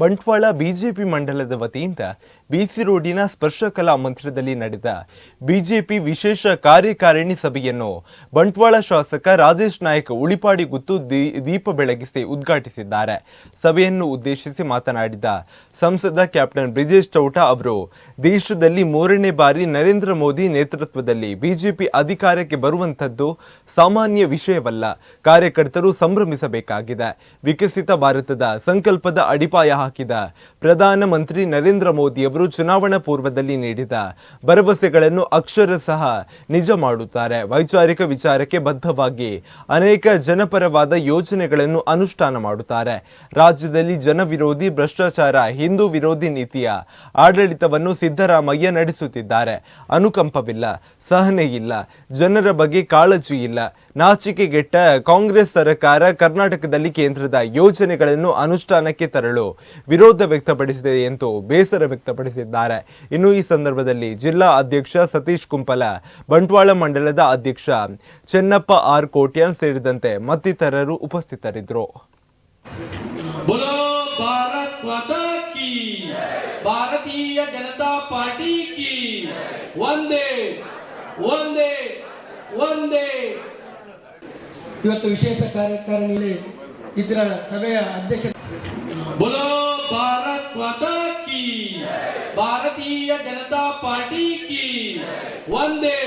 Bantwal BJP ಮಂಡಲದ ವತಿಯಿಂದ ಬಿಸಿ ರೋಡಿನ ಸ್ಪರ್ಶಕಲಾ ಮಂದಿರದಲ್ಲಿ ನಡೆದ ಬಿಜೆಪಿ ವಿಶೇಷ ಕಾರ್ಯಕಾರಿಣಿ ಸಭೆಯನ್ನು ಬಂಟ್ವಾಳ ಶಾಸಕ ರಾಜೇಶ್ ನಾಯಕ್ ಉಳಿಪಾಡಿ ಗುತ್ತು ದೀಪ ಬೆಳಗಿಸಿ ಉದ್ಘಾಟಿಸಿದ್ದಾರೆ. ಸಭೆಯನ್ನು ಉದ್ದೇಶಿಸಿ ಮಾತನಾಡಿದ ಸಂಸದ ಕ್ಯಾಪ್ಟನ್ ಬ್ರಿಜೇಶ್ ಚೌಟ ಅವರು, ದೇಶದಲ್ಲಿ ಮೂರನೇ ಬಾರಿ ನರೇಂದ್ರ ಮೋದಿ ನೇತೃತ್ವದಲ್ಲಿ ಬಿಜೆಪಿ ಅಧಿಕಾರಕ್ಕೆ ಬರುವಂತದ್ದು ಸಾಮಾನ್ಯ ವಿಷಯವಲ್ಲ. ಕಾರ್ಯಕರ್ತರು ಸಂಭ್ರಮಿಸಬೇಕಾಗಿದೆ. ವಿಕಸಿತ ಭಾರತದ ಸಂಕಲ್ಪದ ಅಡಿಪಾಯ ಹಾಕಿದ ಪ್ರಧಾನಮಂತ್ರಿ ನರೇಂದ್ರ ಮೋದಿಯವರು ಚುನಾವಣಾ ಪೂರ್ವದಲ್ಲಿ ನೀಡಿದ ಭರವಸೆಗಳನ್ನು ಅಕ್ಷರ ಸಹ ನಿಜ ಮಾಡುತ್ತಾರೆ. ವೈಚಾರಿಕ ವಿಚಾರಕ್ಕೆ ಬದ್ಧವಾಗಿ ಅನೇಕ ಜನಪರವಾದ ಯೋಜನೆಗಳನ್ನು ಅನುಷ್ಠಾನ ಮಾಡುತ್ತಾರೆ. ರಾಜ್ಯದಲ್ಲಿ ಜನವಿರೋಧಿ ಭ್ರಷ್ಟಾಚಾರ, ಹಿಂದೂ ವಿರೋಧಿ ನೀತಿಯ ಆಡಳಿತವನ್ನು ಸಿದ್ದರಾಮಯ್ಯ ನಡೆಸುತ್ತಿದ್ದಾರೆ. ಅನುಕಂಪವಿಲ್ಲ, ಸಹನೆ ಇಲ್ಲ, ಜನರ ಬಗ್ಗೆ ಕಾಳಜಿ ಇಲ್ಲ ನಾಚಿಕೆಗೆಟ್ಟ ಕಾಂಗ್ರೆಸ್ ಸರ್ಕಾರ ಕರ್ನಾಟಕದಲ್ಲಿ ಕೇಂದ್ರದ ಯೋಜನೆಗಳನ್ನು ಅನುಷ್ಠಾನಕ್ಕೆ ತರಲು ವಿರೋಧ ವ್ಯಕ್ತಪಡಿಸಿದೆ ಎಂದು ಬೇಸರ ವ್ಯಕ್ತಪಡಿಸಿದ್ದಾರೆ. ಇನ್ನು ಈ ಸಂದರ್ಭದಲ್ಲಿ ಜಿಲ್ಲಾ ಅಧ್ಯಕ್ಷ ಸತೀಶ್ ಕುಂಪಲ, ಬಂಟ್ವಾಳ ಮಂಡಲದ ಅಧ್ಯಕ್ಷ ಚೆನ್ನಪ್ಪ ಆರ್ ಕೋಟ್ಯಾನ್ ಸೇರಿದಂತೆ ಮತ್ತಿತರರು ಉಪಸ್ಥಿತರಿದ್ದರು. ಭಾರತೀಯ ಜನತಾ ಪಾರ್ಟಿ ಒಂದೇ ಒಂದೇ ಒಂದೇ ಇವತ್ತು ವಿಶೇಷ ಕಾರ್ಯಕಾರಿಣಿಯಲ್ಲಿ ಇದರ ಸಭೆಯ ಅಧ್ಯಕ್ಷ ಭಾರತ್ ಕಿ ಭಾರತೀಯ ಜನತಾ ಪಾರ್ಟಿ ಕಿ ಒಂದೇ